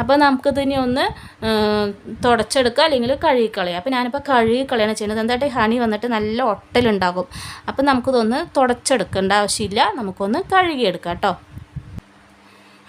അപ്പോൾ നമുക്കിതിനി ഒന്ന് തുടച്ചെടുക്കുക അല്ലെങ്കിൽ കഴുകിക്കളയാം അപ്പോൾ ഞാനിപ്പോൾ കഴുകിക്കളയാണ് ചെയ്യുന്നത്. എന്തായിട്ട് ഹണി വന്നിട്ട് നല്ല ഒട്ടലുണ്ടാകും. അപ്പോൾ നമുക്കിതൊന്ന് തുടച്ചെടുക്കേണ്ട ആവശ്യമില്ല. നമുക്കൊന്ന് കഴുകിയെടുക്കാം കേട്ടോ.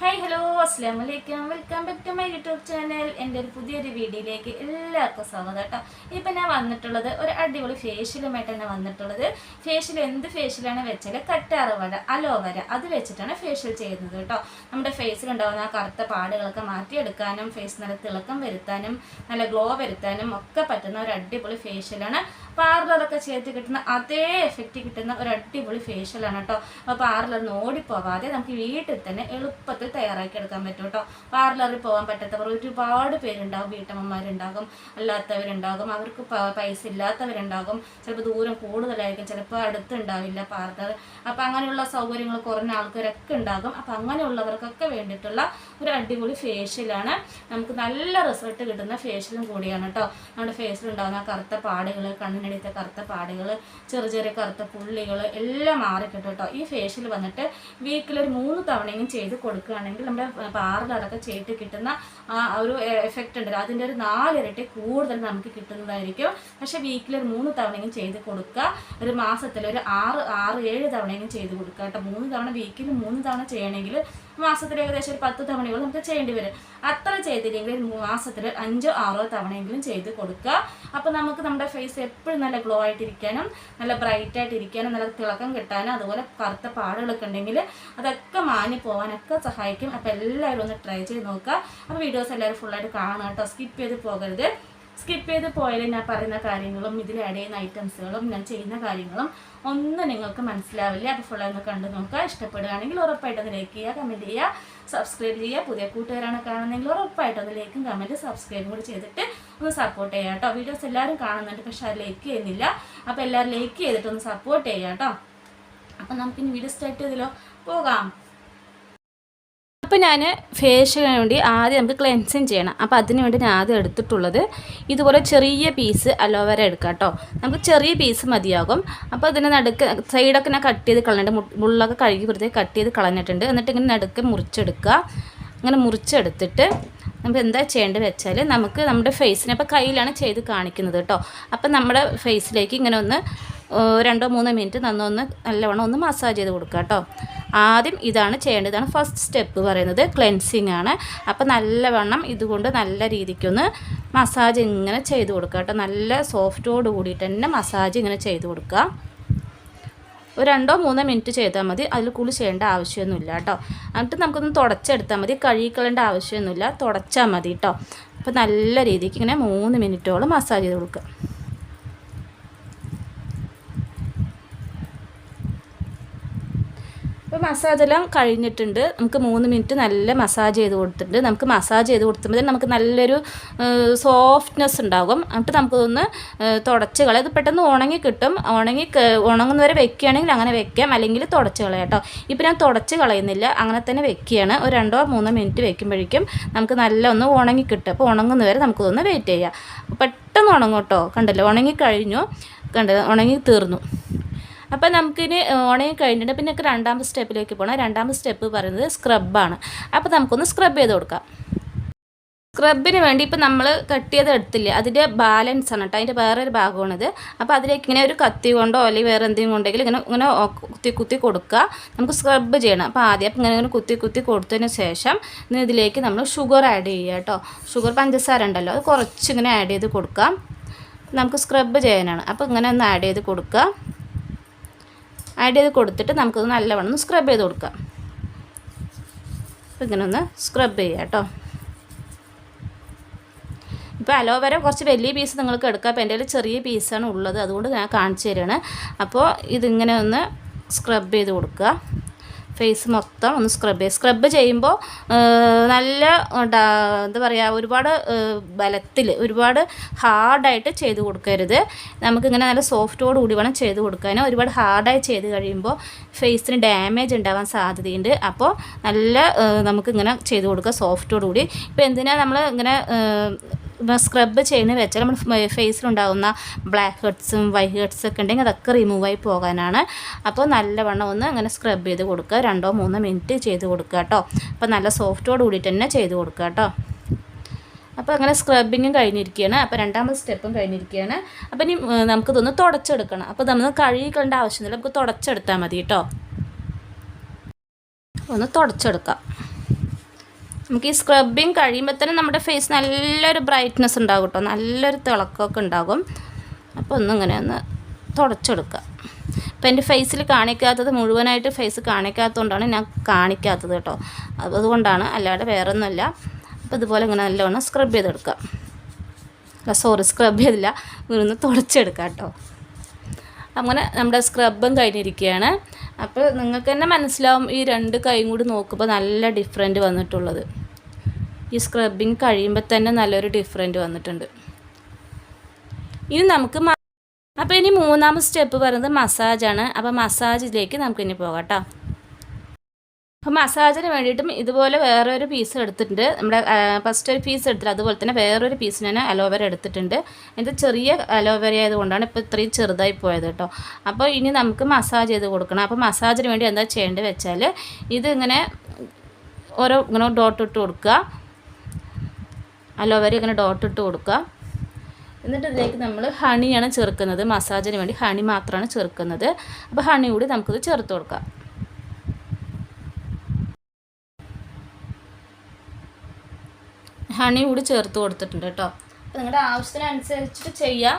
ഹായ് ഹലോ അസ്സാം വലൈക്കും welcome back to my YouTube channel എന്റെ ഒരു പുതിയൊരു വീഡിയോയിലേക്ക് എല്ലാവർക്കും സ്വാഗതം കേട്ടോ. ഇപ്പം ഞാൻ വന്നിട്ടുള്ളത് ഒരു അടിപൊളി ഫേഷ്യലുമായിട്ട് തന്നെ വന്നിട്ടുള്ളത്. ഫേഷ്യൽ എന്ത് ഫേഷ്യലാണ് വെച്ചാൽ കറ്റാറുവട അലോവര അത് വെച്ചിട്ടാണ് ഫേഷ്യൽ ചെയ്യുന്നത് കേട്ടോ. നമ്മുടെ ഫേസിലുണ്ടാകുന്ന ആ കറുത്ത പാടുകളൊക്കെ മാറ്റിയെടുക്കാനും ഫേസ് നല്ല തിളക്കം വരുത്താനും നല്ല ഗ്ലോ വരുത്താനും ഒക്കെ പറ്റുന്ന ഒരു അടിപൊളി ഫേഷ്യലാണ് പാർലറൊക്കെ ചേർത്ത് കിട്ടുന്ന അതേ എഫക്റ്റ് കിട്ടുന്ന ഒരു അടിപൊളി ഫേഷ്യലാണ് കേട്ടോ അപ്പോൾ പാർലറിന് ഓടിപ്പോവാതെ നമുക്ക് വീട്ടിൽ തന്നെ എളുപ്പത്തിൽ തയ്യാറാക്കി എടുക്കാൻ പറ്റും കേട്ടോ പാർലറിൽ പോകാൻ പറ്റാത്തവർ ഒരുപാട് പേരുണ്ടാകും. വീട്ടമ്മമാരുണ്ടാകും അല്ലാത്തവരുണ്ടാകും അവർക്ക് പൈസ ഇല്ലാത്തവരുണ്ടാകും. ചിലപ്പോൾ ദൂരം കൂടുതലായിരിക്കും ചിലപ്പോൾ അടുത്തുണ്ടാവില്ല പാർലർ. അപ്പോൾ അങ്ങനെയുള്ള സൗകര്യങ്ങൾ കുറഞ്ഞ ആൾക്കാരൊക്കെ ഉണ്ടാകും. അപ്പോൾ അങ്ങനെയുള്ളവർക്കൊക്കെ വേണ്ടിയിട്ടുള്ള ഒരു അടിപൊളി ഫേഷ്യലാണ് നമുക്ക് നല്ല റിസൾട്ട് കിട്ടുന്ന ഫേഷ്യലും കൂടിയാണ് കേട്ടോ നമ്മുടെ ഫേസിലുണ്ടാകുന്ന കറുത്ത പാടുകൾ കണ്ണിനടിയത്തെ കറുത്ത പാടുകൾ ചെറിയ ചെറിയ കറുത്ത പുള്ളികൾ എല്ലാം മാറിക്കിട്ടും കേട്ടോ. ഈ ഫേഷ്യൽ വന്നിട്ട് വീക്കിൽ ഒരു മൂന്ന് തവണയും ചെയ്ത് കൊടുക്കുകയാണെങ്കിൽ നമ്മുടെ പാർലറൊക്കെ ചെയ്തിട്ട് കിട്ടുന്ന ആ ഒരു എഫക്റ്റ് ഉണ്ട് അതിന്റെ ഒരു നാലിരട്ടി കൂടുതൽ നമുക്ക് കിട്ടുന്നതായിരിക്കും. പക്ഷെ വീക്കിൽ ഒരു മൂന്ന് തവണയും ചെയ്ത് കൊടുക്കുക. ഒരു മാസത്തിൽ ഒരു ആറ് ആറ് ഏഴ് തവണയും ചെയ്ത് കൊടുക്കുക കേട്ടോ. മൂന്ന് തവണ വീക്കിൽ മൂന്ന് തവണ ചെയ്യണമെങ്കിൽ മാസത്തിൽ ഏകദേശം ഒരു പത്ത് തവണയോളം നമുക്ക് ചെയ്യേണ്ടി വരും. അത്ര ചെയ്തില്ലെങ്കിൽ മാസത്തിൽ അഞ്ചോ ആറോ തവണയെങ്കിലും ചെയ്ത് കൊടുക്കുക. അപ്പോൾ നമുക്ക് നമ്മുടെ ഫേസ് എപ്പോഴും നല്ല ഗ്ലോ ആയിട്ടിരിക്കാനും നല്ല ബ്രൈറ്റ് ആയിട്ടിരിക്കാനും നല്ല തിളക്കം കിട്ടാനും അതുപോലെ കറുത്ത പാടുകളൊക്കെ ഉണ്ടെങ്കിൽ അതൊക്കെ മാഞ്ഞു പോകാനൊക്കെ സഹായിക്കും. അപ്പോൾ എല്ലാവരും ഒന്ന് ട്രൈ ചെയ്ത് നോക്കുക. അപ്പോൾ വീഡിയോസ് എല്ലാവരും ഫുള്ളായിട്ട് കാണുക കേട്ടോ. സ്കിപ്പ് ചെയ്ത് പോകരുത്. സ്കിപ്പ് ചെയ്ത് പോയാൽ ഞാൻ പറയുന്ന കാര്യങ്ങളും ഇതിൽ ആഡ് ചെയ്യുന്ന ഐറ്റംസുകളും ഞാൻ ചെയ്യുന്ന കാര്യങ്ങളും ഒന്നും നിങ്ങൾക്ക് മനസ്സിലാവില്ല. അപ്പോൾ ഫുള്ളായി ഒന്ന് കണ്ടു നോക്കുക. ഇഷ്ടപ്പെടുകയാണെങ്കിൽ ഉറപ്പായിട്ട് ഒന്ന് ലൈക്ക് ചെയ്യുക കമന്റ് ചെയ്യുക സബ്സ്ക്രൈബ് ചെയ്യുക. പുതിയ കൂട്ടുകാരാണ് കാണുന്നതെങ്കിൽ ഉറപ്പായിട്ട് ഒന്ന് ലൈക്കും കമന്റ് സബ്സ്ക്രൈബും കൂടി ചെയ്തിട്ട് ഒന്ന് സപ്പോർട്ട് ചെയ്യുക കേട്ടോ. വീഡിയോസ് എല്ലാവരും കാണുന്നുണ്ട് പക്ഷെ അത് ലൈക്ക് ചെയ്യുന്നില്ല. അപ്പോൾ എല്ലാവരും ലൈക്ക് ചെയ്തിട്ട് ഒന്ന് സപ്പോർട്ട് ചെയ്യുക കേട്ടോ. അപ്പം നമുക്കിനി വീഡിയോ സ്റ്റാർട്ട് ചെയ്തല്ലോ. പോകാം. അപ്പോൾ ഞാൻ ഫേഷ്യലിന് വേണ്ടി ആദ്യം നമുക്ക് ക്ലെൻസിങ് ചെയ്യണം. അപ്പോൾ അതിന് വേണ്ടി ഞാൻ ആദ്യം എടുത്തിട്ടുള്ളത് ഇതുപോലെ ചെറിയ പീസ് അലോവേര എടുക്കാം കേട്ടോ നമുക്ക് ചെറിയ പീസ് മതിയാകും. അപ്പോൾ അതിന് നടുക്ക് സൈഡൊക്കെ ഞാൻ കട്ട് ചെയ്ത് കളഞ്ഞിട്ട് മുള്ളൊക്കെ കഴുകി വൃത്തി കട്ട് ചെയ്ത് കളഞ്ഞിട്ടുണ്ട്. എന്നിട്ട് ഇങ്ങനെ നടുക്ക് മുറിച്ചെടുക്കുക. അങ്ങനെ മുറിച്ചെടുത്തിട്ട് നമുക്ക് എന്താ ചെയ്യേണ്ടത് വെച്ചാൽ നമുക്ക് നമ്മുടെ ഫേസിനെ ഇപ്പോൾ കയ്യിലാണ് ചെയ്ത് കാണിക്കുന്നത് കേട്ടോ അപ്പം നമ്മുടെ ഫേസിലേക്ക് ഇങ്ങനെ ഒന്ന് രണ്ടോ മൂന്നോ മിനിറ്റ് നന്നൊന്ന് നല്ലവണ്ണം ഒന്ന് മസാജ് ചെയ്ത് കൊടുക്കുക കേട്ടോ ആദ്യം ഇതാണ് ചെയ്യേണ്ടത്. ഇതാണ് ഫസ്റ്റ് സ്റ്റെപ്പ് പറയുന്നത്. ക്ലെൻസിങ് ആണ്. അപ്പോൾ നല്ലവണ്ണം ഇതുകൊണ്ട് നല്ല രീതിക്കൊന്ന് മസാജ് ഇങ്ങനെ ചെയ്ത് കൊടുക്കുക കേട്ടോ. നല്ല സോഫ്റ്റോട് കൂടിയിട്ട് തന്നെ മസാജ് ഇങ്ങനെ ചെയ്ത് കൊടുക്കുക. ഒരു രണ്ടോ മൂന്നോ മിനിറ്റ് ചെയ്താൽ മതി. അതിൽ കുളി ചെയ്യേണ്ട ആവശ്യമൊന്നുമില്ല കേട്ടോ. എന്നിട്ട് നമുക്കൊന്ന് തുടച്ചെടുത്താൽ മതി. കഴുകിക്കളേണ്ട ആവശ്യമൊന്നുമില്ല. തുടച്ചാൽ മതി കേട്ടോ. അപ്പോൾ നല്ല രീതിക്ക് ഇങ്ങനെ മൂന്ന് മിനിറ്റോളം മസാജ് ചെയ്ത് കൊടുക്കുക. ഇപ്പോൾ മസാജ് എല്ലാം കഴിഞ്ഞിട്ടുണ്ട്. നമുക്ക് മൂന്ന് മിനിറ്റ് നല്ല മസാജ് ചെയ്ത് കൊടുത്തിട്ടുണ്ട്. നമുക്ക് മസാജ് ചെയ്ത് കൊടുത്തുമ്പോൾ നമുക്ക് നല്ലൊരു സോഫ്റ്റ്നെസ് ഉണ്ടാകും. എന്നിട്ട് നമുക്കൊന്ന് തുടച്ച് കളയാം. ഇത് പെട്ടെന്ന് ഉണങ്ങി കിട്ടും. ഉണങ്ങി ഉണങ്ങുന്നവരെ വെക്കുകയാണെങ്കിൽ അങ്ങനെ വെക്കാം. അല്ലെങ്കിൽ തുടച്ച് കളയാം കേട്ടോ. ഇപ്പോൾ ഞാൻ തുടച്ച് കളയുന്നില്ല. അങ്ങനെ തന്നെ വെക്കുകയാണ്. ഒരു രണ്ടോ മൂന്നോ മിനിറ്റ് വെക്കുമ്പോഴേക്കും നമുക്ക് നല്ല ഒന്ന് ഉണങ്ങി കിട്ടും. അപ്പോൾ ഉണങ്ങുന്നവരെ നമുക്കൊന്ന് വെയിറ്റ് ചെയ്യാം. പെട്ടെന്ന് ഉണങ്ങും കേട്ടോ. കണ്ടല്ലോ? ഉണങ്ങി കഴിഞ്ഞു. കണ്ടത് ഉണങ്ങി തീർന്നു. അപ്പോൾ നമുക്കിനി ഉണങ്ങി കഴിഞ്ഞിട്ട് പിന്നെ രണ്ടാമത്തെ സ്റ്റെപ്പിലേക്ക് പോകണം രണ്ടാമത്തെ സ്റ്റെപ്പ് പറയുന്നത് സ്ക്രബാണ് അപ്പോൾ നമുക്കൊന്ന് സ്ക്രബ് ചെയ്ത് കൊടുക്കാം. സ്ക്രബിന് വേണ്ടി ഇപ്പം നമ്മൾ കട്ട് ചെയ്ത് എടുത്തില്ല അതിന്റെ ബാലൻസ് ആണ് കേട്ടോ അതിന്റെ വേറൊരു ഭാഗമാണിത് അപ്പോൾ അതിലേക്ക് ഇങ്ങനെ ഒരു കത്തി കൊണ്ടോ അല്ലെങ്കിൽ വേറെ എന്തെങ്കിലും ഉണ്ടെങ്കിൽ ഇങ്ങനെ ഇങ്ങനെ കുത്തി കുത്തി കൊടുക്കുക. നമുക്ക് സ്ക്രബ് ചെയ്യണം. അപ്പോൾ ആദ്യം അപ്പം ഇങ്ങനെ ഇങ്ങനെ കുത്തി കുത്തി കൊടുത്തതിന് ശേഷം ഇതിലേക്ക് നമ്മൾ ഷുഗർ ആഡ് ചെയ്യുക കേട്ടോ ഷുഗർ പഞ്ചസാര ഉണ്ടല്ലോ അത് കുറച്ചിങ്ങനെ ആഡ് ചെയ്ത് കൊടുക്കാം. നമുക്ക് സ്ക്രബ് ചെയ്യാനാണ്. അപ്പോൾ ഇങ്ങനെ ഒന്ന് ആഡ് ചെയ്ത് കൊടുക്കുക. ആഡ് ചെയ്ത് കൊടുത്തിട്ട് നമുക്കത് നല്ലവണ്ണം ഒന്ന് സ്ക്രബ് ചെയ്ത് കൊടുക്കാം. അപ്പോൾ ഇങ്ങനെ ഒന്ന് സ്ക്രബ് ചെയ്യുക കേട്ടോ ഇപ്പോൾ അലോവേര കുറച്ച് വലിയ പീസ് നിങ്ങൾക്ക് എടുക്കാം. അപ്പോൾ എന്റെ ചെറിയ പീസാണ് ഉള്ളത്. അതുകൊണ്ട് ഞാൻ കാണിച്ചു തരികയാണ് അപ്പോൾ ഇതിങ്ങനെ ഒന്ന് സ്ക്രബ് ചെയ്ത് കൊടുക്കുക ഫേസ് മൊത്തം ഒന്ന് സ്ക്രബ് ചെയ്യുക സ്ക്രബ് ചെയ്യുമ്പോൾ നല്ല എന്താ പറയുക ഒരുപാട് ബലത്തിൽ ഒരുപാട് ഹാർഡായിട്ട് ചെയ്ത് കൊടുക്കരുത്. നമുക്കിങ്ങനെ നല്ല സോഫ്റ്റോട് കൂടി വേണം ചെയ്ത് കൊടുക്കാൻ. ഒരുപാട് ഹാർഡായി ചെയ്ത് കഴിയുമ്പോൾ ഫേസിന് ഡാമേജ് ഉണ്ടാവാൻ സാധ്യതയുണ്ട്. അപ്പോൾ നല്ല നമുക്കിങ്ങനെ ചെയ്ത് കൊടുക്കുക സോഫ്റ്റോട് കൂടി. ഇപ്പോൾ എന്തിനാ നമ്മൾ ഇങ്ങനെ സ്ക്രബ് ചെയ്യുന്നത് വെച്ചാൽ നമ്മൾ ഫേസിലുണ്ടാകുന്ന ബ്ലാക്ക് ഹെഡ്സും വൈറ്റ് ഹെഡ്സും ഒക്കെ ഉണ്ടെങ്കിൽ അതൊക്കെ റിമൂവായി പോകാനാണ്. അപ്പോൾ നല്ലവണ്ണം ഒന്ന് അങ്ങനെ സ്ക്രബ് ചെയ്ത് കൊടുക്കുക. രണ്ടോ മൂന്നോ മിനിറ്റ് ചെയ്ത് കൊടുക്കുക കേട്ടോ. അപ്പോൾ നല്ല സോഫ്റ്റോട് കൂടിയിട്ട് തന്നെ ചെയ്ത് കൊടുക്കുക കേട്ടോ. അപ്പോൾ അങ്ങനെ സ്ക്രബിങ്ങും കഴിഞ്ഞിരിക്കുകയാണ്. അപ്പോൾ രണ്ടാമത്തെ സ്റ്റെപ്പും കഴിഞ്ഞിരിക്കുകയാണ്. അപ്പോൾ ഇനി നമുക്കിതൊന്ന് തുടച്ചെടുക്കണം. അപ്പോൾ നമ്മൾ കഴുകിക്കേണ്ട ആവശ്യമില്ല. നമുക്ക് തുടച്ചെടുത്താൽ മതി കേട്ടോ. ഒന്ന് തുടച്ചെടുക്കാം. നമുക്ക് ഈ സ്ക്രബിങ് കഴിയുമ്പോൾ തന്നെ നമ്മുടെ ഫേസ് നല്ലൊരു ബ്രൈറ്റ്നെസ് ഉണ്ടാകും കേട്ടോ. നല്ലൊരു തിളക്കമൊക്കെ ഉണ്ടാകും. അപ്പോൾ ഒന്നിങ്ങനെ ഒന്ന് തുടച്ചെടുക്കുക. അപ്പോൾ എന്റെ ഫേസിൽ കാണിക്കാത്തത് മുഴുവനായിട്ട് ഫേസ് കാണിക്കാത്തതുകൊണ്ടാണ് ഞാൻ കാണിക്കാത്തത് കേട്ടോ. അത് അതുകൊണ്ടാണ് അല്ലാതെ വേറെ ഒന്നുമില്ല അപ്പോൾ ഇതുപോലെ ഇങ്ങനെ നല്ലവണ്ണം സ്ക്രബ് ചെയ്തെടുക്കുക. അല്ല സോറി സ്ക്രബ് ചെയ്തില്ല. ഇങ്ങനെ തുടച്ചെടുക്കാം കേട്ടോ. അങ്ങനെ നമ്മുടെ സ്ക്രബും കഴിഞ്ഞിരിക്കുകയാണ്. അപ്പോൾ നിങ്ങൾക്ക് തന്നെ മനസ്സിലാവും ഈ രണ്ട് കൈയും കൂടി നോക്കുമ്പോൾ നല്ല ഡിഫറെന്റ് വന്നിട്ടുള്ളത്. ഈ സ്ക്രബിങ് കഴിയുമ്പോൾ തന്നെ നല്ലൊരു ഡിഫറെന്റ് വന്നിട്ടുണ്ട്. ഇനി നമുക്ക് അപ്പോൾ ഇനി മൂന്നാമത്തെ സ്റ്റെപ്പ് പറയുന്നത് മസാജാണ് അപ്പോൾ മസാജിലേക്ക് നമുക്ക് ഇനി പോകാം കേട്ടോ അപ്പോൾ മസാജിന് വേണ്ടിയിട്ടും ഇതുപോലെ വേറെ ഒരു പീസ് എടുത്തിട്ടുണ്ട്. നമ്മുടെ ഫസ്റ്റ് ഒരു പീസ് എടുത്തിട്ട് അതുപോലെ തന്നെ വേറൊരു പീസ് ഞാൻ അലോവേര എടുത്തിട്ടുണ്ട്. ഇത് ചെറിയ അലോവേര ആയതുകൊണ്ടാണ് ഇപ്പോൾ ഇത്രയും ചെറുതായി പോയത് കേട്ടോ അപ്പോൾ ഇനി നമുക്ക് മസാജ് ചെയ്ത് കൊടുക്കണം. അപ്പോൾ മസാജിന് വേണ്ടി എന്താ ചെയ്യേണ്ടത് വെച്ചാൽ ഇതിങ്ങനെ ഓരോ ഇങ്ങനെ ഡോട്ട് ഇട്ട് കൊടുക്കുക. അലോവേര ഇങ്ങനെ ഡോട്ട് ഇട്ട് കൊടുക്കുക. എന്നിട്ട് ഇതിലേക്ക് നമ്മൾ ഹണിയാണ് ചേർക്കുന്നത്. മസാജിന് വേണ്ടി ഹണി മാത്രമാണ് ചേർക്കുന്നത്. അപ്പോൾ ഹണി കൂടി നമുക്കിത് ചേർത്ത് കൊടുക്കാം. ഹണി കൂടി ചേർത്ത് കൊടുത്തിട്ടുണ്ട് കേട്ടോ. അപ്പോൾ നിങ്ങളുടെ ആവശ്യത്തിനനുസരിച്ചിട്ട് ചെയ്യാം.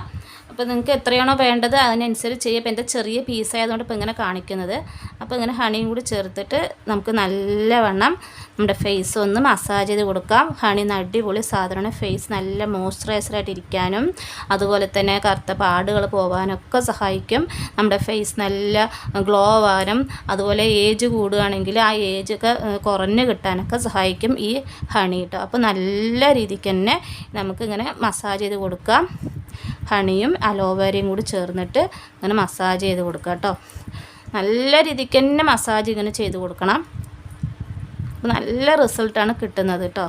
അപ്പോൾ നിങ്ങൾക്ക് എത്രയാണോ വേണ്ടത് അതിനനുസരിച്ച് ചെയ്യുക അപ്പോൾ എന്റെ ചെറിയ പീസായതുകൊണ്ട് ഇപ്പോൾ ഇങ്ങനെ കാണിക്കുന്നത്. അപ്പോൾ ഇങ്ങനെ ഹണിയും കൂടി ചേർത്തിട്ട് നമുക്ക് നല്ലവണ്ണം നമ്മുടെ ഫേസ് ഒന്ന് മസാജ് ചെയ്ത് കൊടുക്കാം. ഹണി നടിപൊളി സാധാരണ ഫേസ് നല്ല മോയ്സ്ചറൈസറായിട്ട് ഇരിക്കാനും അതുപോലെ തന്നെ കറുത്ത പാടുകൾ പോകാനൊക്കെ സഹായിക്കും. നമ്മുടെ ഫേസ് നല്ല ഗ്ലോ ആവാനും അതുപോലെ ഏജ് കൂടുകയാണെങ്കിൽ ആ ഏജ് ഒക്കെ കുറഞ്ഞ് കിട്ടാനൊക്കെ സഹായിക്കും ഈ ഹണി കേട്ടോ അപ്പോൾ നല്ല രീതിക്ക് തന്നെ നമുക്കിങ്ങനെ മസാജ് ചെയ്ത് കൊടുക്കാം. ഹണിയും അലോവേരയും കൂടി ചേർന്നിട്ട് ഇങ്ങനെ മസാജ് ചെയ്ത് കൊടുക്കുക കേട്ടോ നല്ല രീതിക്ക് തന്നെ മസാജ് ഇങ്ങനെ ചെയ്ത് കൊടുക്കണം. അപ്പോൾ നല്ല റിസൾട്ടാണ് കിട്ടുന്നത് കേട്ടോ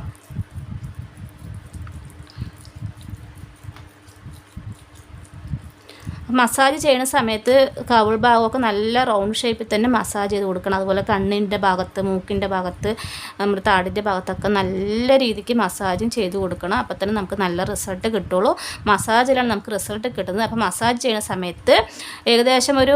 മസാജ് ചെയ്യുന്ന സമയത്ത് കവിൾ ഭാഗമൊക്കെ നല്ല റൗണ്ട് ഷേപ്പിൽ തന്നെ മസാജ് ചെയ്ത് കൊടുക്കണം. അതുപോലെ കണ്ണിന്റെ ഭാഗത്ത് മൂക്കിന്റെ ഭാഗത്ത് നമ്മുടെ താടിന്റെ ഭാഗത്തൊക്കെ നല്ല രീതിക്ക് മസാജും ചെയ്ത് കൊടുക്കണം. അപ്പോൾ തന്നെ നമുക്ക് നല്ല റിസൾട്ട് കിട്ടുള്ളൂ. മസാജിലാണ് നമുക്ക് റിസൾട്ട് കിട്ടുന്നത്. അപ്പോൾ മസാജ് ചെയ്യുന്ന സമയത്ത് ഏകദേശം ഒരു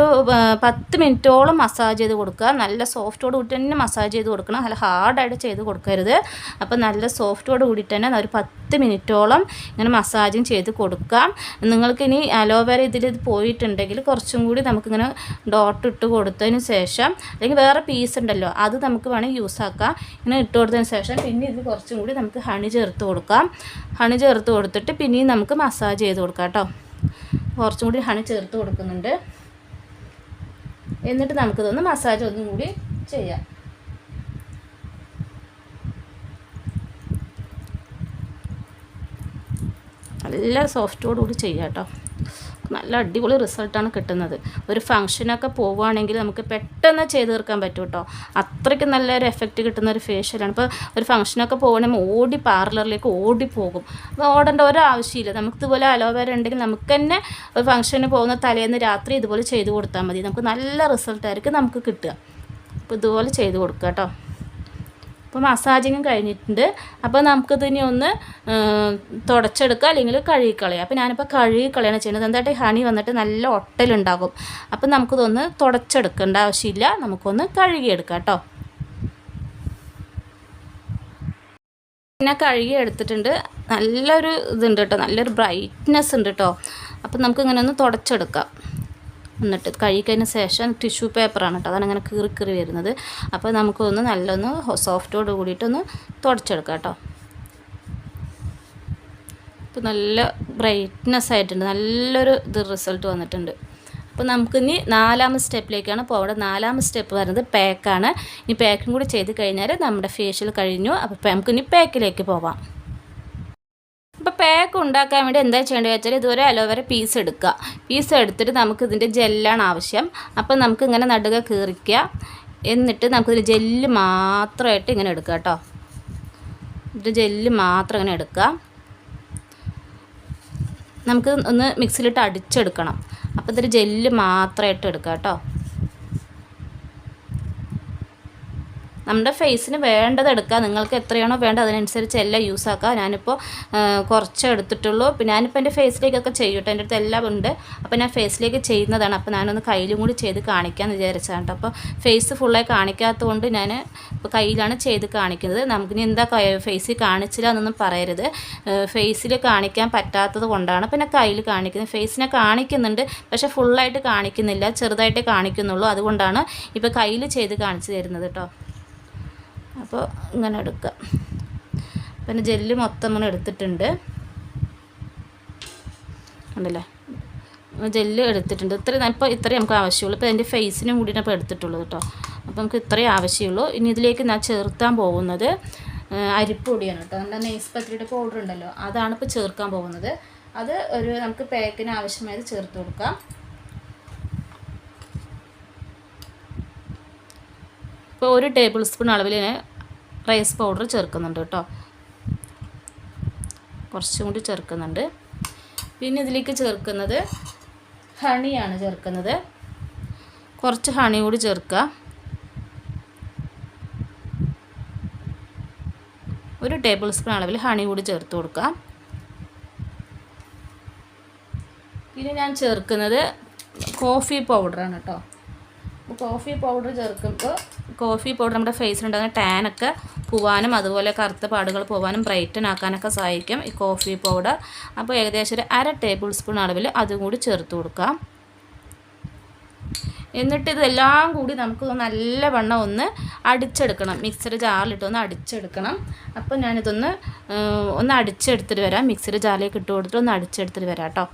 പത്ത് മിനിറ്റോളം മസാജ് ചെയ്ത് കൊടുക്കുക. നല്ല സോഫ്റ്റോട് കൂടി തന്നെ മസാജ് ചെയ്ത് കൊടുക്കണം. നല്ല ഹാർഡായിട്ട് ചെയ്ത് കൊടുക്കരുത്. അപ്പോൾ നല്ല സോഫ്റ്റോട് കൂടിയിട്ട് തന്നെ ഒരു പത്ത് മിനിറ്റോളം ഇങ്ങനെ മസാജും ചെയ്ത് കൊടുക്കാം. നിങ്ങൾക്കിനി അലോവേര ഇതിൽ ഇത് പോയിട്ടുണ്ടെങ്കിൽ കുറച്ചും കൂടി നമുക്കിങ്ങനെ ഡോട്ട് ഇട്ട് കൊടുത്തതിന് ശേഷം അല്ലെങ്കിൽ വേറെ പീസ് ഉണ്ടല്ലോ അത് നമുക്ക് വേണമെങ്കിൽ യൂസ് ആക്കാം. ഇങ്ങനെ ഇട്ട് കൊടുത്തതിന് ശേഷം പിന്നെ ഇത് കുറച്ചും കൂടി നമുക്ക് ഹണി ചേർത്ത് കൊടുക്കാം. ഹണി ചേർത്ത് കൊടുത്തിട്ട് പിന്നെയും നമുക്ക് മസാജ് ചെയ്ത് കൊടുക്കാം കേട്ടോ. കുറച്ചും കൂടി ഹണി ചേർത്ത് കൊടുക്കുന്നുണ്ട്. എന്നിട്ട് നമുക്കിതൊന്ന് മസാജ് ഒന്നും കൂടി ചെയ്യാം. നല്ല സോഫ്റ്റോടുകൂടി ചെയ്യാം കേട്ടോ. നല്ല അടിപൊളി റിസൾട്ടാണ് കിട്ടുന്നത്. ഒരു ഫംഗ്ഷനൊക്കെ പോവുകയാണെങ്കിൽ നമുക്ക് പെട്ടെന്ന് ചെയ്ത് തീർക്കാൻ പറ്റും കേട്ടോ അത്രയ്ക്ക് നല്ലൊരു എഫക്റ്റ് കിട്ടുന്ന ഒരു ഫേഷ്യലാണ് ഇപ്പോൾ ഒരു ഫംഗ്ഷനൊക്കെ പോകണമെങ്കിൽ ഓടി പാർലറിലേക്ക് ഓടി പോകും. അപ്പോൾ ഓടേണ്ട ഒരു ആവശ്യമില്ല. നമുക്ക് ഇതുപോലെ അലോവേര ഉണ്ടെങ്കിൽ നമുക്ക് തന്നെ ഒരു ഫംഗ്ഷന് പോകുന്ന തലേന്ന് രാത്രി ഇതുപോലെ ചെയ്ത് കൊടുത്താൽ മതി. നമുക്ക് നല്ല റിസൾട്ടായിരിക്കും നമുക്ക് കിട്ടുക. അപ്പോൾ ഇതുപോലെ ചെയ്ത് കൊടുക്കുക കേട്ടോ അപ്പോൾ മസാജിങ്ങും കഴിഞ്ഞിട്ടുണ്ട്. അപ്പോൾ നമുക്കിത് ഇനി ഒന്ന് തുടച്ചെടുക്കുക അല്ലെങ്കിൽ കഴുകിക്കളയാം അപ്പോൾ ഞാനിപ്പോൾ കഴുകിക്കളയാണ് ചെയ്യുന്നത്. എന്തായിട്ട് ഹണി വന്നിട്ട് നല്ല ഒട്ടലുണ്ടാകും. അപ്പോൾ നമുക്കിതൊന്ന് തുടച്ചെടുക്കേണ്ട ആവശ്യമില്ല. നമുക്കൊന്ന് കഴുകിയെടുക്കാം കേട്ടോ. പിന്നെ കഴുകി എടുത്തിട്ടുണ്ട് നല്ലൊരു ഇതുണ്ട് കേട്ടോ. നല്ലൊരു ബ്രൈറ്റ്നെസ് ഉണ്ട് കേട്ടോ. അപ്പം നമുക്കിങ്ങനെ ഒന്ന് തുടച്ചെടുക്കാം. എന്നിട്ട് കഴുകിക്കതിന് ശേഷം ടിഷ്യൂ പേപ്പറാണ് കേട്ടോ. അതാണ് അങ്ങനെ കീറി കീറി വരുന്നത്. അപ്പോൾ നമുക്കൊന്ന് നല്ലൊന്ന് സോഫ്റ്റോട് കൂടിയിട്ടൊന്ന് തുടച്ചെടുക്കാം കേട്ടോ. ഇപ്പോൾ നല്ല ബ്രൈറ്റ്നെസ് ആയിട്ടുണ്ട്. നല്ലൊരു ഇത് റിസൾട്ട് വന്നിട്ടുണ്ട്. അപ്പോൾ നമുക്കിനി നാലാമത്തെ സ്റ്റെപ്പിലേക്കാണ് പോകേണ്ടത് നാലാമത്തെ സ്റ്റെപ്പ് വരുന്നത് പാക്കാണ് ഇനി പാക്കും കൂടി ചെയ്ത് കഴിഞ്ഞാൽ നമ്മുടെ ഫേഷ്യൽ കഴിഞ്ഞു. അപ്പോൾ നമുക്കിനി പാക്കിലേക്ക് പോവാം. പാക്ക് ഉണ്ടാക്കാൻ വേണ്ടി എന്താ ചെയ്യേണ്ടത് വെച്ചാൽ ഇതുവരെ അലോവേര പീസ് എടുക്കുക. പീസ് എടുത്തിട്ട് നമുക്ക് ഇതിന്റെ ജെല്ലാണ് ആവശ്യം. അപ്പം നമുക്ക് ഇങ്ങനെ നടുക കീറിക്കുക. എന്നിട്ട് നമുക്കിതിൽ ജെല്ല് മാത്രമായിട്ട് ഇങ്ങനെ എടുക്കുക കേട്ടോ. ഇതിന്റെ ജെല്ല് മാത്രം ഇങ്ങനെ എടുക്കുക. നമുക്ക് ഒന്ന് മിക്സിയിലിട്ട് അടിച്ചെടുക്കണം. അപ്പോൾ ഇതൊരു ജെല്ല് മാത്രമായിട്ട് എടുക്കുക കേട്ടോ. നമ്മുടെ ഫേസിന് വേണ്ടത് എടുക്കുക നിങ്ങൾക്ക് എത്രയാണോ വേണ്ടത് അതിനനുസരിച്ച് എല്ലാം യൂസ് ആക്കുക ഞാനിപ്പോൾ കുറച്ച് എടുത്തിട്ടുള്ളൂ. പിന്നെ ഞാനിപ്പോൾ എന്റെ ഫേസിലേക്കൊക്കെ ചെയ്യട്ടെ. എന്റെ അടുത്ത് എല്ലാം ഉണ്ട്. അപ്പോൾ ഞാൻ ഫേസിലേക്ക് ചെയ്യുന്നതാണ്. അപ്പോൾ ഞാനൊന്ന് കയ്യിലും കൂടി ചെയ്ത് കാണിക്കാമെന്ന് വിചാരിച്ചതാണ്. കേട്ടോ അപ്പോൾ ഫേസ് ഫുള്ളായി കാണിക്കാത്തതുകൊണ്ട് ഞാൻ ഇപ്പോൾ കയ്യിലാണ് ചെയ്ത് കാണിക്കുന്നത്. നമുക്കിനി എന്താ ഫേസിൽ കാണിച്ചില്ല എന്നൊന്നും പറയരുത്. ഫേസിൽ കാണിക്കാൻ പറ്റാത്തത് കൊണ്ടാണ് പിന്നെ കയ്യിൽ കാണിക്കുന്നത്. ഫേസിനെ കാണിക്കുന്നുണ്ട്. പക്ഷേ ഫുള്ളായിട്ട് കാണിക്കുന്നില്ല. ചെറുതായിട്ട് കാണിക്കുന്നുള്ളൂ. അതുകൊണ്ടാണ് ഇപ്പോൾ കയ്യിൽ ചെയ്ത് കാണിച്ചു തരുന്നത് കേട്ടോ അപ്പോൾ ഇങ്ങനെ എടുക്കുക. പിന്നെ ജെല്ല് മൊത്തം ഇങ്ങനെ എടുത്തിട്ടുണ്ട്. ഉണ്ടല്ലേ? ജെല്ല് എടുത്തിട്ടുണ്ട്. ഇത്രയും ഇപ്പോൾ ഇത്രയും നമുക്ക് ആവശ്യമുള്ളൂ. ഇപ്പോൾ എന്റെ ഫേസിനും കൂടി ഇപ്പോൾ എടുത്തിട്ടുള്ളത് കേട്ടോ. അപ്പോൾ നമുക്ക് ഇത്രയും ആവശ്യമുള്ളൂ. ഇനി ഇതിലേക്ക് ഞാൻ ചേർത്താൻ പോകുന്നത് അരിപ്പൊടിയാണ് കേട്ടോ. നമ്മുടെ നെയ്സ് പത്രിയുടെ പൗഡർ ഉണ്ടല്ലോ അതാണ് ഇപ്പോൾ ചേർക്കാൻ പോകുന്നത്. അത് ഒരു നമുക്ക് പാക്കിന് ആവശ്യമായത് ചേർത്ത് കൊടുക്കാം. ഇപ്പോൾ ഒരു ടേബിൾ സ്പൂൺ അളവിൽ ഞാൻ റൈസ് പൗഡർ ചേർക്കുന്നുണ്ട് കേട്ടോ. കുറച്ചും കൂടി ചേർക്കുന്നുണ്ട്. പിന്നെ ഇതിലേക്ക് ചേർക്കുന്നത് ഹണിയാണ് ചേർക്കുന്നത്. കുറച്ച് ഹണി കൂടി ചേർക്കുക ഒരു ടേബിൾ സ്പൂൺ അളവിൽ ഹണി കൂടി ചേർത്ത് കൊടുക്കുക പിന്നെ ഞാൻ ചേർക്കുന്നത് കോഫി പൗഡറാണ് കേട്ടോ. അപ്പോൾ കോഫി പൗഡർ ചേർക്കുമ്പോൾ കോഫി പൗഡർ നമ്മുടെ ഫേസിലുണ്ടാകുന്ന ടാനൊക്കെ പോവാനും അതുപോലെ കറുത്ത പാടുകൾ പോവാനും ബ്രൈറ്റൻ ആക്കാനൊക്കെ സഹായിക്കും ഈ കോഫി പൗഡർ. അപ്പോൾ ഏകദേശം ഒരു അര ടേബിൾ സ്പൂൺ അളവിൽ അതും കൂടി ചേർത്ത് കൊടുക്കാം. എന്നിട്ട് ഇതെല്ലാം കൂടി നമുക്ക് നല്ല വണ്ണം ഒന്ന് അടിച്ചെടുക്കണം. മിക്സർ ജാറിലിട്ട് ഒന്ന് അടിച്ചെടുക്കണം. അപ്പോൾ ഞാനിതൊന്ന് ഒന്ന് അടിച്ചെടുത്തിട്ട് വരാം. മിക്സർ ജാറിലേക്ക് ഇട്ട് കൊടുത്തിട്ട് ഒന്ന് അടിച്ചെടുത്തിട്ട് വരാം കേട്ടോ.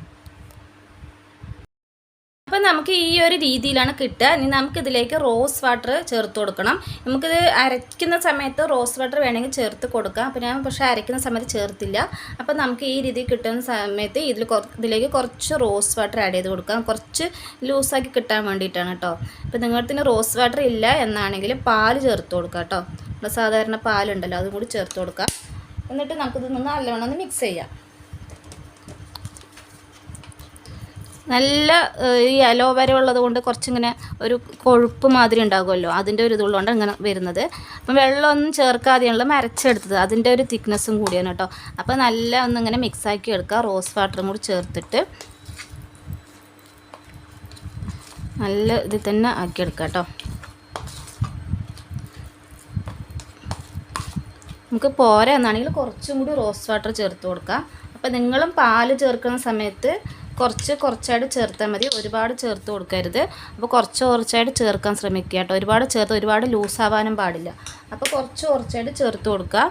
നമുക്ക് ഈ ഒരു രീതിയിലാണ് കിട്ടുക. ഇനി നമുക്കിതിലേക്ക് റോസ് വാട്ടർ ചേർത്ത് കൊടുക്കണം. നമുക്കിത് അരയ്ക്കുന്ന സമയത്ത് റോസ് വാട്ടർ വേണമെങ്കിൽ ചേർത്ത് കൊടുക്കാം. അപ്പോൾ ഞാൻ പക്ഷേ അരയ്ക്കുന്ന സമയത്ത് ചേർത്തില്ല. അപ്പോൾ നമുക്ക് ഈ രീതിയിൽ കിട്ടുന്ന സമയത്ത് ഇതിൽ ഇതിലേക്ക് കുറച്ച് റോസ് വാട്ടർ ആഡ് ചെയ്ത് കൊടുക്കാം. കുറച്ച് ലൂസാക്കി കിട്ടാൻ വേണ്ടിയിട്ടാണ് കേട്ടോ. അപ്പോൾ തന്നെ റോസ് വാട്ടർ ഇല്ല എന്നാണെങ്കിൽ പാൽ ചേർത്ത് കൊടുക്കാം കേട്ടോ. നമ്മുടെ സാധാരണ പാലുണ്ടല്ലോ അതും കൂടി ചേർത്ത് കൊടുക്കാം. എന്നിട്ട് നമുക്കിതൊന്ന് നല്ലവണ്ണം ഒന്ന് മിക്സ് ചെയ്യാം. നല്ല ഈ അലോവേര ഉള്ളത് കൊണ്ട് കുറച്ചിങ്ങനെ ഒരു കൊഴുപ്പ് മാതിരി ഉണ്ടാകുമല്ലോ അതിന്റെ ഒരു ഇതുള്ളതുകൊണ്ട് ഇങ്ങനെ വരുന്നത്. അപ്പം വെള്ളമൊന്നും ചേർക്കാതെയാണല്ലോ മരച്ചെടുത്തത്. അതിന്റെ ഒരു തിക്നെസ്സും കൂടിയാണ് കേട്ടോ. അപ്പോൾ നല്ല ഒന്നിങ്ങനെ മിക്സാക്കി എടുക്കുക. റോസ് വാട്ടറും കൂടി ചേർത്തിട്ട് നല്ല ഇതിൽ തന്നെ ആക്കിയെടുക്കാം കേട്ടോ. നമുക്ക് പോരാ എന്നാണെങ്കിൽ കുറച്ചും കൂടി റോസ് വാട്ടർ ചേർത്ത് കൊടുക്കാം. അപ്പോൾ നിങ്ങളും പാൽ ചേർക്കുന്ന സമയത്ത് കുറച്ച് കുറച്ചായിട്ട് ചേർത്താൽ മതി. ഒരുപാട് ചേർത്ത് കൊടുക്കരുത്. അപ്പോൾ കുറച്ച് കുറച്ചായിട്ട് ചേർക്കാൻ ശ്രമിക്കുക കേട്ടോ. ഒരുപാട് ചേർത്ത് ഒരുപാട് ലൂസാവാനും പാടില്ല. അപ്പോൾ കുറച്ച് കുറച്ചായിട്ട് ചേർത്ത് കൊടുക്കുക.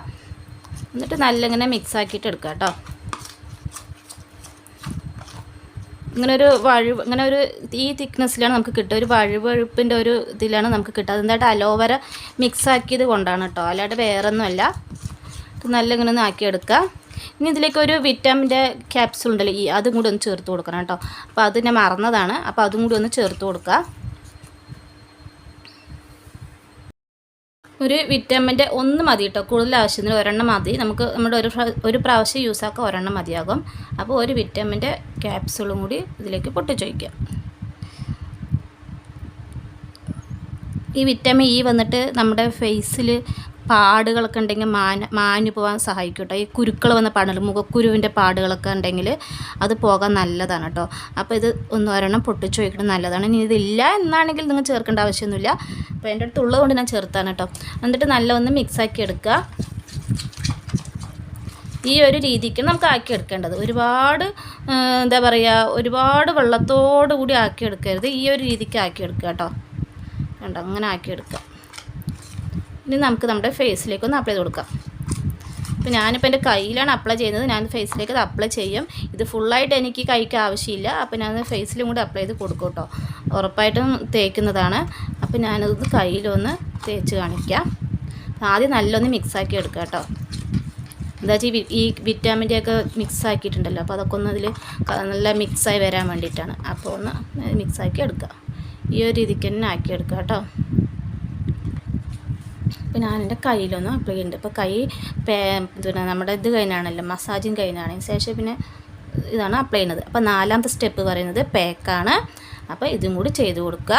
എന്നിട്ട് നല്ല ഇങ്ങനെ മിക്സ് ആക്കിയിട്ട് എടുക്കുക കേട്ടോ. ഇങ്ങനെ ഒരു വഴു ഇങ്ങനെ ഒരു ഈ തിക്നെസ്സിലാണ് നമുക്ക് കിട്ടുക. ഒരു വഴുവഴുപ്പിന്റെ ഒരു ഇതിലാണ് നമുക്ക് കിട്ടുക. അതെന്തായിട്ട് അലോവര മിക്സ് ആക്കിയത് കൊണ്ടാണ് കേട്ടോ. അല്ലാണ്ട് വേറെ ഒന്നുമല്ല ഇത് നല്ല ഇങ്ങനെ ഒന്ന് ആക്കിയെടുക്കുക. ഇനി ഇതിലേക്ക് ഒരു വിറ്റാമിന്റെ ക്യാപ്സൂൾ ഉണ്ടല്ലോ ഈ അതും കൂടി ഒന്ന് ചേർത്ത് കൊടുക്കണം കേട്ടോ. അപ്പോൾ അത് ഞാൻ മറന്നതാണ്. അപ്പോൾ അതും കൂടി ഒന്ന് ചേർത്ത് കൊടുക്കുക ഒരു വിറ്റാമിന്റെ ഒന്ന് മതി കേട്ടോ. കൂടുതൽ ആവശ്യത്തിന് ഒരെണ്ണം മതി. നമുക്ക് നമ്മുടെ ഒരു ഒരു പ്രാവശ്യം യൂസ് ആക്കുക ഒരെണ്ണം മതിയാകും. അപ്പോൾ ഒരു വിറ്റാമിന്റെ ക്യാപ്സൂളും കൂടി ഇതിലേക്ക് പൊട്ടിച്ചോയ്ക്കാം ഈ വിറ്റാമിൻ ഇ വന്നിട്ട് നമ്മുടെ ഫേസിൽ പാടുകളൊക്കെ ഉണ്ടെങ്കിൽ മാന മാഞ്ഞു പോകാൻ സഹായിക്കും കേട്ടോ. ഈ കുരുക്കൾ വന്ന പാടുകൾ മുഖക്കുരുവിന്റെ പാടുകളൊക്കെ ഉണ്ടെങ്കിൽ അത് പോകാൻ നല്ലതാണ് കേട്ടോ. അപ്പോൾ ഇത് ഒന്ന് ഒരെണ്ണം പൊട്ടിച്ചു വയ്ക്കണം നല്ലതാണ്. ഇനി ഇതില്ല എന്നാണെങ്കിൽ നിങ്ങൾ ചേർക്കേണ്ട ആവശ്യമൊന്നുമില്ല. അപ്പോൾ എന്റെ അടുത്ത് ഉള്ളത് ഞാൻ ചേർത്താണ് കേട്ടോ. എന്നിട്ട് നല്ല ഒന്ന് മിക്സാക്കി എടുക്കുക. ഈ ഒരു രീതിക്ക് നമുക്ക് ആക്കി എടുക്കേണ്ടത്. ഒരുപാട് എന്താ പറയുക ഒരുപാട് വെള്ളത്തോടു കൂടി ആക്കി എടുക്കരുത്. ഈ ഒരു രീതിക്ക് ആക്കി എടുക്കുക കേട്ടോ. കണ്ടോ? അങ്ങനെ ആക്കി എടുക്കുക. ഇനി നമുക്ക് നമ്മുടെ ഫേസിലേക്ക് ഒന്ന് അപ്ലൈ ചെയ്ത് കൊടുക്കാം. അപ്പോൾ ഞാനിപ്പോൾ എന്റെ കയ്യിലാണ് അപ്ലൈ ചെയ്യുന്നത്. ഞാൻ ഫേസിലേക്ക് അത് അപ്ലൈ ചെയ്യും. ഇത് ഫുള്ളായിട്ട് എനിക്ക് കൈക്ക് ആവശ്യമില്ല. അപ്പോൾ ഞാൻ ഫേസിലും കൂടി അപ്ലൈ ചെയ്ത് കൊടുക്കും കേട്ടോ. ഉറപ്പായിട്ടും തേക്കുന്നതാണ്. അപ്പോൾ ഞാനത് കയ്യിലൊന്ന് തേച്ച് കാണിക്കാം. ആദ്യം നല്ലൊന്ന് മിക്സാക്കി എടുക്കുക കേട്ടോ. എന്താ വെച്ചാൽ ഈ വിറ്റാമിന്റെ ഒക്കെ മിക്സ് ആക്കിയിട്ടുണ്ടല്ലോ. അപ്പോൾ അതൊക്കെ ഒന്ന് അതിൽ നല്ല മിക്സായി വരാൻ വേണ്ടിയിട്ടാണ്. അപ്പോൾ ഒന്ന് മിക്സാക്കി എടുക്കുക ഈ ഒരു രീതിക്ക് തന്നെ ആക്കി എടുക്കാം കേട്ടോ. അപ്പോൾ ഞാൻ എന്റെ കയ്യിലൊന്ന് അപ്ലൈ ചെയ്യുന്നുണ്ട് ഇപ്പോൾ കൈ പേ പിന്നെ നമ്മുടെ ഇത് കഴിഞ്ഞാണല്ലോ മസാജിങ് കഴിഞ്ഞാണ്. ശേഷം പിന്നെ ഇതാണ് അപ്ലൈ ചെയ്യുന്നത്. അപ്പോൾ നാലാമത്തെ സ്റ്റെപ്പ് പറയുന്നത് പേക്കാണ് അപ്പോൾ ഇതും കൂടി ചെയ്ത് കൊടുക്കുക.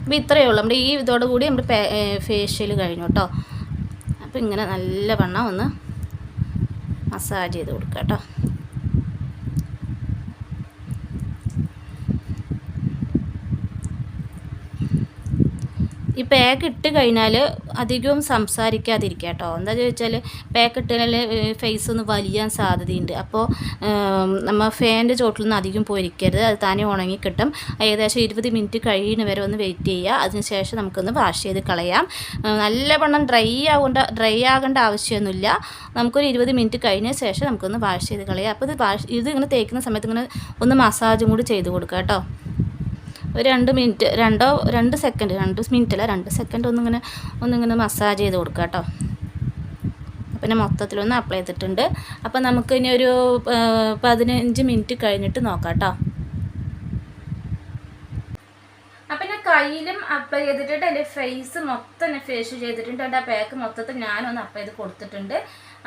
അപ്പോൾ ഇത്രയേ ഉള്ളൂ. നമ്മുടെ ഈ ഇതോട് കൂടി നമ്മുടെ ഫേഷ്യൽ കഴിഞ്ഞു കേട്ടോ. അപ്പോൾ ഇങ്ങനെ നല്ല വണ്ണം ഒന്ന് മസാജ് ചെയ്ത് കൊടുക്കുക കേട്ടോ. ഈ പാക്ക് ഇട്ട് കഴിഞ്ഞാൽ അധികവും സംസാരിക്കാതിരിക്കുക കേട്ടോ എന്താ ചോദിച്ചാൽ പാക്ക് ഇട്ടാൽ ഫേസ് ഒന്ന് വലിയാൻ സാധ്യതയുണ്ട്. അപ്പോൾ നമ്മൾ ഫാനിന്റെ ചോട്ടിൽ നിന്ന് അധികം പോയിരിക്കരുത്. അത് താനെ ഉണങ്ങി കിട്ടും. ഏകദേശം ഇരുപത് മിനിറ്റ് കഴിയുന്ന വരെ ഒന്ന് വെയിറ്റ് ചെയ്യുക അതിനുശേഷം നമുക്കൊന്ന് വാഷ് ചെയ്ത് കളയാം. നല്ല നല്ലവണ്ണം ഡ്രൈ ആകേണ്ട ഡ്രൈ ആകേണ്ട ആവശ്യമൊന്നുമില്ല. നമുക്കൊരു ഇരുപത് മിനിറ്റ് കഴിഞ്ഞ ശേഷം നമുക്കൊന്ന് വാഷ് ചെയ്ത് കളയാം. അപ്പോൾ ഇത് വാഷ് ഇത് ഇങ്ങനെ തേക്കുന്ന സമയത്ത് ഇങ്ങനെ ഒന്ന് മസാജും കൂടി ചെയ്ത് കൊടുക്കുക കേട്ടോ ഒരു രണ്ട് മിനിറ്റ് രണ്ടോ രണ്ട് സെക്കൻഡ് രണ്ട് മിനിറ്റല്ല രണ്ട് സെക്കൻഡ് ഒന്നിങ്ങനെ ഒന്നിങ്ങനെ മസാജ് ചെയ്ത് കൊടുക്കുക കേട്ടോ. പിന്നെ മൊത്തത്തിലൊന്ന് അപ്ലൈ ചെയ്തിട്ടുണ്ട്. അപ്പോൾ നമുക്ക് ഇനി ഒരു പതിനഞ്ച് മിനിറ്റ് കഴിഞ്ഞിട്ട് നോക്കാം കേട്ടോ. അപ്പം ഞാൻ കയ്യിലും അപ്ലൈ ചെയ്തിട്ടുണ്ട്. എന്റെ ഫേസ് മൊത്തം ഫേസ് ചെയ്തിട്ടുണ്ട്. എന്റെ ആ പാക്ക് മൊത്തത്തിൽ ഞാനൊന്ന് അപ്ലൈ ചെയ്ത് കൊടുത്തിട്ടുണ്ട്.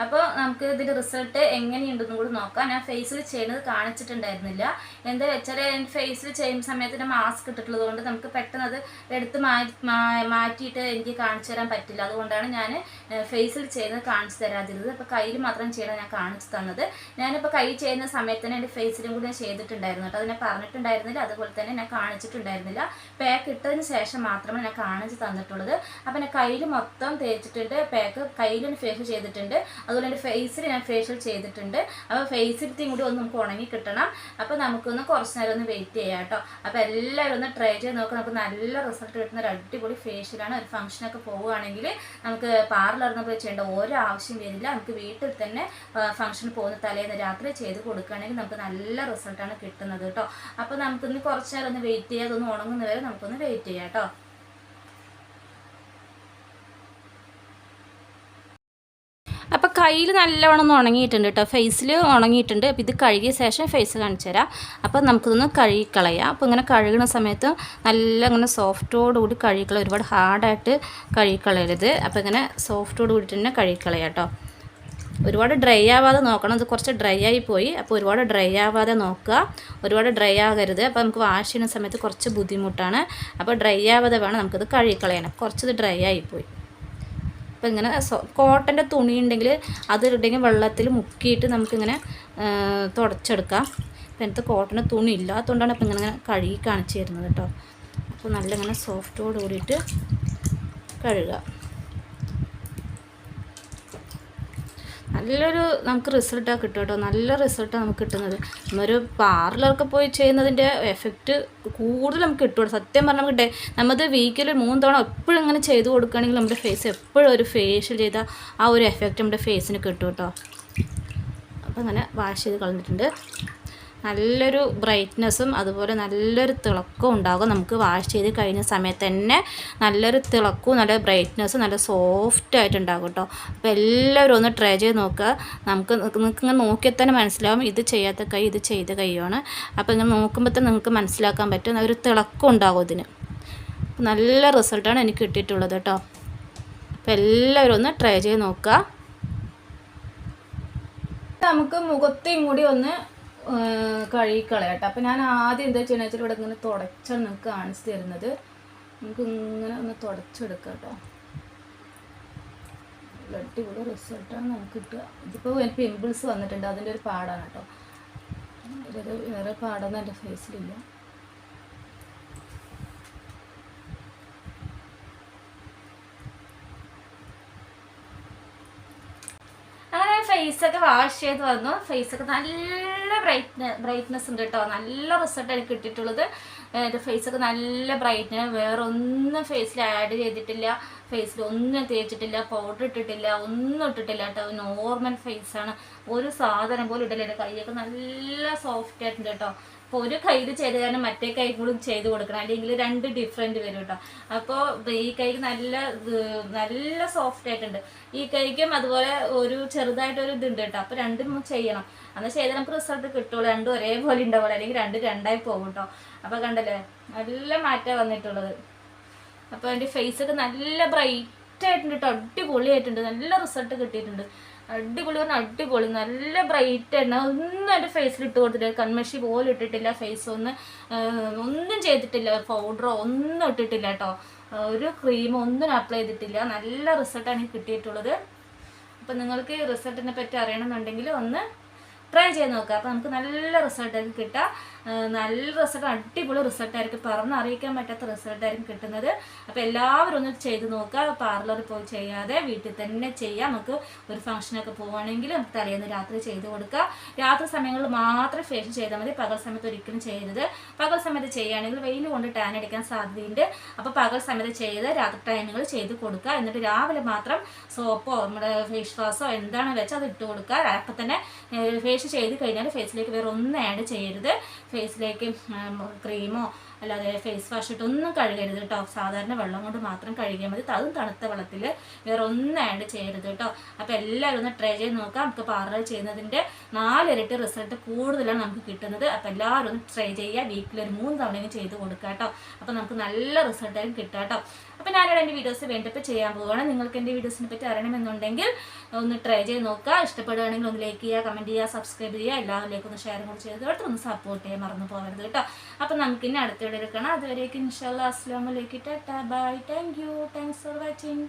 അപ്പോൾ നമുക്ക് ഇതിന്റെ റിസൾട്ട് എങ്ങനെയുണ്ടെന്നും കൂടി നോക്കാം. ഞാൻ ഫേസിൽ ചെയ്യുന്നത് കാണിച്ചിട്ടുണ്ടായിരുന്നില്ല. എന്താ വെച്ചാൽ എന്റെ ഫേസിൽ ചെയ്യുന്ന സമയത്ത് എന്റെ മാസ്ക് ഇട്ടിട്ടുള്ളത് കൊണ്ട് നമുക്ക് പെട്ടെന്ന് അത് എടുത്ത് മാറ്റിയിട്ട് എനിക്ക് കാണിച്ചു തരാൻ പറ്റില്ല. അതുകൊണ്ടാണ് ഞാൻ ഫേസിൽ ചെയ്യുന്നത് കാണിച്ചു തരാതിരുന്നത്. അപ്പോൾ കയ്യിൽ മാത്രം ചെയ്യണം ഞാൻ കാണിച്ചു തന്നത്. ഞാനിപ്പോൾ കൈ ചെയ്യുന്ന സമയത്ത് തന്നെ എന്റെ ഫേസിലും കൂടി ഞാൻ ചെയ്തിട്ടുണ്ടായിരുന്നു കേട്ടോ. അതിനെ പറഞ്ഞിട്ടുണ്ടായിരുന്നില്ല. അതുപോലെ തന്നെ ഞാൻ കാണിച്ചിട്ടുണ്ടായിരുന്നില്ല. പാക്ക് ഇട്ടതിന് ശേഷം മാത്രമേ ഞാൻ കാണിച്ച് തന്നിട്ടുള്ളത്. അപ്പം എന്റെ കയ്യിൽ മൊത്തം തേച്ചിട്ടുണ്ട്. പാക്ക് കയ്യിൽ ഞാൻ ഫേഷ്യൽ ചെയ്തിട്ടുണ്ട്. അതുപോലെ എന്റെ ഫേസിൽ ഞാൻ ഫേഷ്യൽ ചെയ്തിട്ടുണ്ട്. അപ്പോൾ ഫേസിലത്തെയും കൂടി ഒന്ന് നമുക്ക് ഉണങ്ങി കിട്ടണം. അപ്പോൾ നമുക്കൊന്ന് കുറച്ച് നേരം ഒന്ന് വെയിറ്റ് ചെയ്യാം കേട്ടോ. അപ്പോൾ എല്ലാവരും ഒന്ന് ട്രൈ ചെയ്ത് നോക്കാം. നമുക്ക് നല്ല റിസൾട്ട് കിട്ടുന്ന ഒരു അടിപൊളി ഫേഷ്യലാണ് ഒരു ഫംഗ്ഷനൊക്കെ പോവുകയാണെങ്കിൽ നമുക്ക് പാർലറിന്ന് പോയി ചെയ്യേണ്ട ഓരോ ആവശ്യം വരില്ല. നമുക്ക് വീട്ടിൽ തന്നെ ഫംഗ്ഷന് പോകുന്ന തലേന്ന് രാത്രി ചെയ്ത് കൊടുക്കുകയാണെങ്കിൽ നമുക്ക് നല്ല റിസൾട്ടാണ് കിട്ടുന്നത് കേട്ടോ. അപ്പോൾ നമുക്കിന്ന് കുറച്ച് നേരം ഒന്ന് വെയിറ്റ് ചെയ്യാതെ ഒന്ന് ഉണങ്ങുന്നവരെ നമുക്കൊന്ന് വെയിറ്റ് ചെയ്യാം കേട്ടോ അപ്പോൾ കയ്യിൽ നല്ലവണ്ണം ഒന്ന് ഉണങ്ങിയിട്ടുണ്ട് കേട്ടോ ഫേസിൽ ഉണങ്ങിയിട്ടുണ്ട്. അപ്പോൾ ഇത് കഴുകിയ ശേഷം ഫേസ് കാണിച്ചു തരാം. അപ്പോൾ നമുക്കിതൊന്ന് കഴുകിക്കളയാം. അപ്പോൾ ഇങ്ങനെ കഴുകുന്ന സമയത്ത് നല്ല ഇങ്ങനെ സോഫ്റ്റോടുകൂടി കഴുകിക്കളയാം. ഒരുപാട് ഹാർഡായിട്ട് കഴുകിക്കളയരുത്. അപ്പോൾ ഇങ്ങനെ സോഫ്റ്റോട് കൂടിയിട്ട് തന്നെ കഴുകിക്കളയാം കേട്ടോ ഒരുപാട് ഡ്രൈ ആവാതെ നോക്കണം. ഇത് കുറച്ച് ഡ്രൈ ആയി പോയി. അപ്പോൾ ഒരുപാട് ഡ്രൈ ആവാതെ നോക്കുക. ഒരുപാട് ഡ്രൈ ആകരുത്. അപ്പോൾ നമുക്ക് വാഷ് ചെയ്യുന്ന സമയത്ത് കുറച്ച് ബുദ്ധിമുട്ടാണ്. അപ്പോൾ ഡ്രൈ ആവാതെ വേണം നമുക്കിത് കഴുകിക്കളയണം കുറച്ചത് ഡ്രൈ ആയിപ്പോയി അപ്പോൾ ഇങ്ങനെ കോട്ടന്റെ തുണി ഉണ്ടെങ്കിൽ അതിലുണ്ടെങ്കിൽ വെള്ളത്തിൽ മുക്കിയിട്ട് നമുക്കിങ്ങനെ തുടച്ചെടുക്കാം. അപ്പോൾ എനിക്ക് കോട്ടന്റെ തുണി ഇല്ലാത്തതുകൊണ്ടാണ് അപ്പോൾ ഇങ്ങനെ കഴുകി കാണിച്ചു തരുന്നത് കേട്ടോ. അപ്പോൾ നല്ല ഇങ്ങനെ സോഫ്റ്റോട് കൂടിയിട്ട് കഴുകുക. നല്ലൊരു നമുക്ക് റിസൾട്ടാണ് കിട്ടും കേട്ടോ. നല്ല റിസൾട്ടാണ് നമുക്ക് കിട്ടുന്നത്. നമ്മൊരു പാർലറൊക്കെ പോയി ചെയ്യുന്നതിന്റെ എഫക്റ്റ് കൂടുതൽ നമുക്ക് കിട്ടും. സത്യം പറഞ്ഞാൽ നമുക്ക് ഡേ നമ്മത് വീക്കിൽ മൂന്ന് തവണ എപ്പോഴും ഇങ്ങനെ ചെയ്ത് കൊടുക്കുകയാണെങ്കിൽ നമ്മുടെ ഫേസ് എപ്പോഴും ഒരു ഫേഷ്യൽ ചെയ്ത ആ ഒരു എഫക്റ്റ് നമ്മുടെ ഫേസിന് കിട്ടും കേട്ടോ. അപ്പോൾ അങ്ങനെ വാഷ് ചെയ്ത് കളഞ്ഞിട്ടുണ്ട്. നല്ലൊരു ബ്രൈറ്റ്നസ്സും അതുപോലെ നല്ലൊരു തിളക്കവും ഉണ്ടാകും നമുക്ക് വാഷ് ചെയ്ത് കഴിഞ്ഞ സമയത്ത് തന്നെ. നല്ലൊരു തിളക്കവും നല്ല ബ്രൈറ്റ്നസ്സും നല്ല സോഫ്റ്റ് ആയിട്ടുണ്ടാകും കേട്ടോ അപ്പോൾ എല്ലാവരും ഒന്ന് ട്രൈ ചെയ്ത് നോക്കുക. നമുക്ക് നിങ്ങൾക്ക് ഇങ്ങനെ നോക്കിയാൽ തന്നെ മനസ്സിലാവും. ഇത് ചെയ്യാത്ത കൈ ഇത് ചെയ്ത കൈയാണ്. അപ്പോൾ ഇങ്ങനെ നോക്കുമ്പോൾ തന്നെ നിങ്ങൾക്ക് മനസ്സിലാക്കാൻ പറ്റും. ഒരു തിളക്കം ഉണ്ടാകും ഇതിന്. നല്ല റിസൾട്ടാണ് എനിക്ക് കിട്ടിയിട്ടുള്ളത് കേട്ടോ അപ്പോൾ എല്ലാവരും ഒന്ന് ട്രൈ ചെയ്ത് നോക്കുക. നമുക്ക് മുഖത്തെയും കൂടി ഒന്ന് കഴുകിക്കളയട്ടെ. അപ്പം ഞാൻ ആദ്യം എന്താ ചെയ്യണമെന്ന് വെച്ചാൽ ഇവിടെ ഇങ്ങനെ തുടച്ചാണ് നിങ്ങൾക്ക് കാണിച്ചു തരുന്നത്. നമുക്ക് ഇങ്ങനെ ഒന്ന് തുടച്ചെടുക്കാം കേട്ടോ അടിപൊളി റിസൾട്ടാണ് നമുക്ക് കിട്ടുക. ഇതിപ്പോൾ പിമ്പിൾസ് വന്നിട്ടുണ്ട്. അതിന്റെ ഒരു പാടാണ് കേട്ടോ. വേറെ പാടൊന്നും എന്റെ ഫേസിലില്ല ഫേസൊക്കെ വാഷ് ചെയ്ത് വന്നു. ഒക്കെ നല്ല ബ്രൈറ്റ്നെ ബ്രൈറ്റ്നെസ് ഉണ്ട് കേട്ടോ നല്ല റിസൾട്ട് എനിക്ക് കിട്ടിയിട്ടുള്ളത്. ഒക്കെ നല്ല ബ്രൈറ്റ്നെ വേറൊന്നും ഫേസിൽ ആഡ് ചെയ്തിട്ടില്ല. ഫേസിൽ ഒന്നും തേച്ചിട്ടില്ല പൗഡർ ഇട്ടിട്ടില്ല ഒന്നും ഇട്ടിട്ടില്ല കേട്ടോ നോർമൽ ഫേസാണ് ഒരു സാധനം പോലും ഇട്ടില്ല എന്റെ കൈയൊക്കെ നല്ല സോഫ്റ്റ് ആയിട്ടുണ്ട് കേട്ടോ അപ്പോൾ ഒരു കയ്യിൽ ചെയ്ത് കാരണം മറ്റേ കൈ കൂടി ചെയ്ത് കൊടുക്കണം. അല്ലെങ്കിൽ രണ്ട് ഡിഫറെന്റ് വരും കേട്ടോ അപ്പോൾ ഈ കൈക്ക് നല്ല നല്ല സോഫ്റ്റ് ആയിട്ടുണ്ട്. ഈ കൈക്കും അതുപോലെ ഒരു ചെറുതായിട്ടൊരു ഇതുണ്ട് കേട്ടോ അപ്പോൾ രണ്ടും ചെയ്യണം. അന്ന് ചെയ്താൽ നമുക്ക് റിസൾട്ട് കിട്ടുള്ളൂ. രണ്ടും ഒരേപോലെ ഉണ്ടാവുള്ളൂ. അല്ലെങ്കിൽ രണ്ട് രണ്ടായി പോകും കേട്ടോ അപ്പോൾ കണ്ടല്ലേ? നല്ല മാറ്റം വന്നിട്ടുള്ളത്. അപ്പോൾ എന്റെ ഫേസൊക്കെ നല്ല ബ്രൈറ്റ് ആയിട്ടുണ്ട് കേട്ടോ അടിപൊളിയായിട്ടുണ്ട് നല്ല റിസൾട്ട് കിട്ടിയിട്ടുണ്ട്. അടിപൊളി പറഞ്ഞാൽ അടിപൊളി. നല്ല ബ്രൈറ്റ് ആണ് ഒന്നും എന്റെ ഫേസിൽ ഇട്ട് കൊടുത്തിട്ടില്ല. കൺമഷി പോലും ഇട്ടിട്ടില്ല ഫേസ് ഒന്ന്. ഒന്നും ചെയ്തിട്ടില്ല. പൗഡറോ ഒന്നും ഇട്ടിട്ടില്ല കേട്ടോ ഒരു ക്രീമോ ഒന്നും അപ്ലൈ ചെയ്തിട്ടില്ല. നല്ല റിസൾട്ടാണ് കിട്ടിയിട്ടുള്ളത്. അപ്പം നിങ്ങൾക്ക് ഈ റിസൾട്ടിനെ പറ്റി അറിയണമെന്നുണ്ടെങ്കിൽ ഒന്ന് ട്രൈ ചെയ്ത് നോക്കുക അപ്പോൾ നമുക്ക് നല്ല റിസൾട്ടായിരിക്കും കിട്ടുക. നല്ല റിസൾട്ട് അടിപൊളി റിസൾട്ടായിരിക്കും പറഞ്ഞ് അറിയിക്കാൻ പറ്റാത്ത റിസൾട്ടായിരിക്കും കിട്ടുന്നത്. അപ്പോൾ എല്ലാവരും ഒന്ന് ചെയ്ത് നോക്കുക പാർലറിൽ പോയി ചെയ്യാതെ വീട്ടിൽ തന്നെ ചെയ്യാം. നമുക്ക് ഒരു ഫംഗ്ഷനൊക്കെ പോവുകയാണെങ്കിൽ നമുക്ക് തലേന്ന് രാത്രി ചെയ്ത് കൊടുക്കുക രാത്രി സമയങ്ങളിൽ മാത്രം ഫേഷ്യൽ ചെയ്താൽ മതി. പകൽ സമയത്ത് ഒരിക്കലും ചെയ്യരുത്. പകൽ സമയത്ത് ചെയ്യുകയാണെങ്കിൽ വെയിൽ കൊണ്ട് ടാൻ അടിക്കാൻ സാധ്യതയുണ്ട്. അപ്പോൾ പകൽ സമയത്ത് ചെയ്ത് രാത്രി ടൈമുകൾ ചെയ്ത് കൊടുക്കുക. എന്നിട്ട് രാവിലെ മാത്രം സോപ്പോ നമ്മുടെ ഫേസ് വാഷോ എന്താണ് വെച്ചാൽ അത് ഇട്ട് കൊടുക്കുക. അപ്പം തന്നെ ഫേഷ്യൽ ചെയ്ത് കഴിഞ്ഞാൽ ഫേസിലേക്ക് വേറെ ഒന്നും ആഡ് ചെയ്യരുത് ഫേസിലേക്ക് ക്രീമോ അല്ലാതെ ഫേസ് വാഷ് ഇട്ടൊന്നും കഴുകരുത് കേട്ടോ സാധാരണ വെള്ളം കൊണ്ട് മാത്രം കഴുകിയാൽ മതി. അതും തണുത്ത വെള്ളത്തിൽ വേറെ ഒന്നും ആഡ് ചെയ്യരുത് കേട്ടോ അപ്പോൾ എല്ലാവരും ഒന്ന് ട്രൈ ചെയ്ത് നോക്കാം. നമുക്ക് പാർലർ ചെയ്യുന്നതിന്റെ നാലിരട്ടി റിസൾട്ട് കൂടുതലാണ് നമുക്ക് കിട്ടുന്നത്. അപ്പോൾ എല്ലാവരും ഒന്ന് ട്രൈ ചെയ്യുക. വീക്കിൽ ഒരു മൂന്ന് തവണയും ചെയ്ത് കൊടുക്കാം കേട്ടോ അപ്പോൾ നമുക്ക് നല്ല റിസൾട്ടായിരിക്കും കിട്ടാം കേട്ടോ അപ്പോൾ ഞാനിവിടെ എന്റെ വീഡിയോസ് വേണ്ടപ്പോൾ ചെയ്യാൻ പോവുകയാണ് നിങ്ങൾക്ക് എന്റെ വീഡിയോസിനെ പറ്റി അറിയണമെന്നുണ്ടെങ്കിൽ ഒന്ന് ട്രൈ ചെയ്ത് നോക്കുക. ഇഷ്ടപ്പെടുകയാണെങ്കിൽ ഒന്ന് ലൈക്ക് ചെയ്യുക കമന്റ് ചെയ്യുക സബ്സ്ക്രൈബ് ചെയ്യുക. എല്ലാവരിലേക്കും ഒന്ന് ഷെയർ കൂടി ചെയ്ത് കൊടുത്ത് ഒന്ന് സപ്പോർട്ട് ചെയ്യാൻ മറന്നു പോകരുത് കേട്ടോ. അപ്പോൾ നമുക്ക് ഇനി അടുത്ത വീഡിയോ എടുക്കണം. അതുവരേക്കും ഇൻഷാല്ലാ അസ്ലാമലേക്ക് ടാ bye thank you thanks for watching